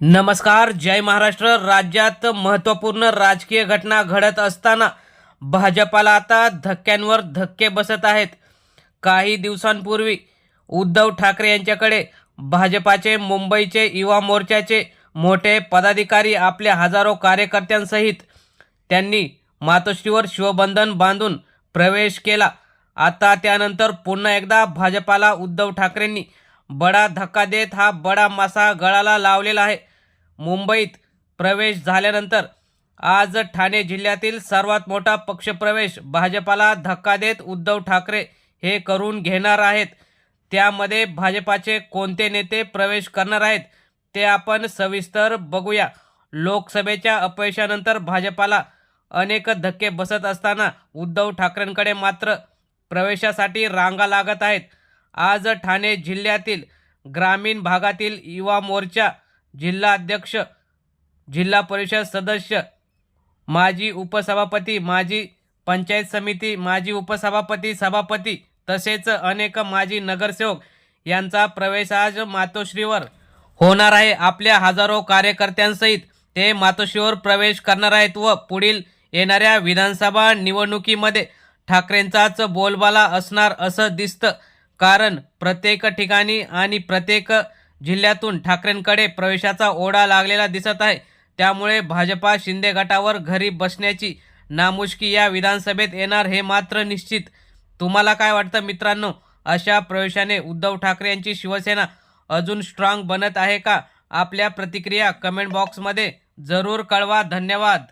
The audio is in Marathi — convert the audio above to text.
नमस्कार जय महाराष्ट्र. राज्यात महत्त्वपूर्ण राजकीय घटना घडत असताना भाजपाला आता धक्क्यांवर धक्के बसत आहेत. काही दिवसांपूर्वी उद्धव ठाकरे यांच्याकडे भाजपाचे मुंबईचे युवा मोर्चाचे मोठे पदाधिकारी आपल्या हजारो कार्यकर्त्यांसहित त्यांनी मातोश्रीवर शिवबंधन बांधून प्रवेश केला. आता त्यानंतर पुन्हा एकदा भाजपाला उद्धव ठाकरेंनी बडा धक्का देत हा बडा मासा गळाला लावलेला आहे. मुंबईत प्रवेश झाल्यानंतर आज ठाणे जिल्ह्यातील सर्वात मोठा पक्षप्रवेश भाजपाला धक्का देत उद्धव ठाकरे हे करून घेणार आहेत. त्यामध्ये भाजपाचे कोणते नेते प्रवेश करणार आहेत ते आपण सविस्तर बघूया. लोकसभेच्या अपयशानंतर भाजपाला अनेक धक्के बसत असताना उद्धव ठाकरेंकडे मात्र प्रवेशासाठी रांगा लागत आहेत. आज ठाणे जिल्ह्यातील ग्रामीण भागातील युवा मोर्चा जिल्हा अध्यक्ष जिल्हा परिषद सदस्य माजी उपसभापती माजी पंचायत समिती माजी उपसभापती सभापती तसेच अनेक माजी नगरसेवक यांचा प्रवेश आज मातोश्रीवर होणार आहे. आपल्या हजारो कार्यकर्त्यांसहित ते मातोश्रीवर प्रवेश करणार आहेत व पुढील येणाऱ्या विधानसभा निवडणुकीमध्ये ठाकरेंचाच बोलबाला असणार असं दिसतं. कारण प्रत्येक ठिकाणी आणि प्रत्येक जिल्ह्यातून ठाकरेंकडे प्रवेशाचा ओढा लागलेला दिसत आहे. त्यामुळे भाजपा शिंदे गटावर घरी बसण्याची नामुष्की या विधानसभेत येणार हे मात्र निश्चित. तुम्हाला काय वाटतं मित्रांनो? अशा प्रवेशाने उद्धव ठाकरे यांची शिवसेना अजून स्ट्रॉंग बनत आहे का? आपल्या प्रतिक्रिया कमेंट बॉक्समध्ये जरूर कळवा. धन्यवाद.